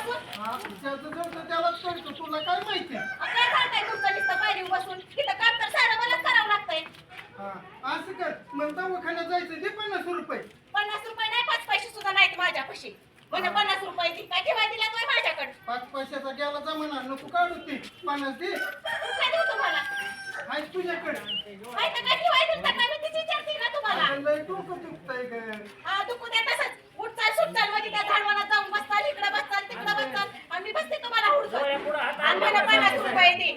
हा, ज्याचं जळतं त्यालाच कळतं तुला काय माहिती? अहो, काय करताय तुमचं नुसतं पायरी बसून इथं काम तर सारं मलाच करावं लागतंय. हा असं कर. मग दवाखान्यात जायचं दे पन्नास रुपये. पन्नास रुपये नाही पाच पैसे सुद्धा नाहीत माझ्यापाशी. म्हणजे पन्नास रुपये ती काय ठेवाय दिला तोय माझ्याकडे? पाच पैशाचा गेला जमाना नको काढू ते. पन्नास दे. काय देऊ तुम्हाला? आहे तुझ्याकडे. तर काय ठेवाय दिलं काय मी तिची विचारते ना तुम्हाला? अगं, लय डोकं दुखतंय ग. हा दुखू द्या बसते तुम्हाला हुडकत पन्नास रुपये दे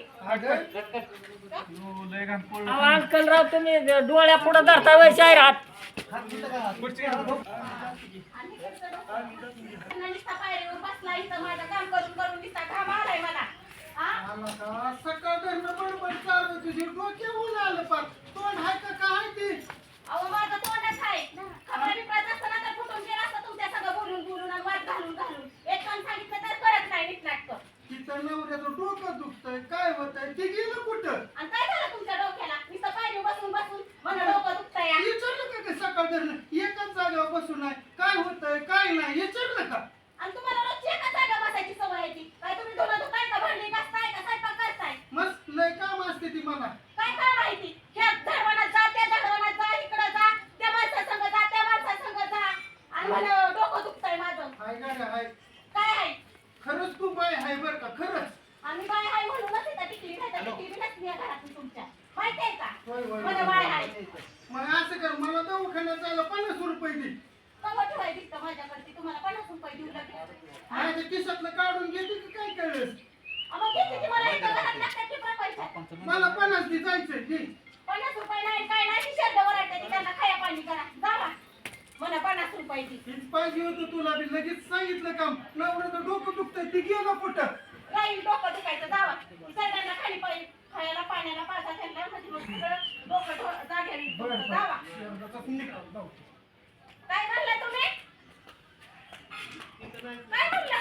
अंकल राव तुम्ही डोळ्या पुढे धरता वय हात. नुसता पायरीवर बसला इथं माझं काम करून करून नुसता घाम आलाय मला. हा आला का? सकाळ तुझी डोक्या ऊन आलं पार तोंड हाय का काय ते अहो माझं तोंडच आहे खबर बिपरात असताना तर फुटून गेला असता तुमच्या सगळं बोलून बोलून आणि वाद घालून घालून एक काम सांगितलं तर करत नाही नीट नाटक तिथं नवऱ्याचं डोकं दुखतंय. काय होतंय? ते गेलं कुठं? आणि काय झालं तुमच्या डोक्याला? नुसतं पायरी बसून बसून मला डोकं दुखतंय या. विचारलं का ते सकाळ धरणं एकच जागेवर बसून आहे. काय होतंय? काय नाही? विचारलं का? आणि तुम्हाला रोजची एका जागा बसायची सवय आहे ती. काय तुम्ही धुणं धुताय का भांडी घासताय का? स्वयंपाक करताय? मस्त लय काम असते ती मला. काय काय माहिती ह्या झाडवानात जा त्या झाडवानात जा इकडं जा. त्या माणसासंग जा त्या माणसासंग जा. आणि मला डोकं दुखतंय माझं. हाय गाड्या हाय. काय आहे खरंच तू बाय हाय बर का खरंच. आम्ही बाय हाय म्हणूनच इथं टिकली नाही तर टिकली नसती या घरातून तुमच्या. माहितीये का? होय, होय, मला होय. बाय हाय मग असं कर मला दवाखान्यात जायला पन्नास रुपये दे. कवा ठेवाय दिसतं तुम्हाला पन्नास रुपये देऊ लागले माझ्या खिशातलं काढून घेते की काय घेते ती मला इथं घरात लागतात ती मला पन्नास दे जायचंय दे पन्नास रुपये नाही काय नाही ती शर्ट वरायचं ती त्यांना खाया पाणी करा. जावा मला पन्नास रुपये दी. हेच पाहिजे होतं तुला बी लगेच सांगितलं काम. नवऱ्याचं डोकं दुखतंय ती गेलं कुठं? राहील डोकं दुखायचं जावा. सगळ्यांना खाली पाहिजे खायला पाण्याला पाजा त्यांना म्हणजे डोकं बरं तुमचं. जावा. जाऊ. काय म्हणलं तुम्ही? काय म्हणलं?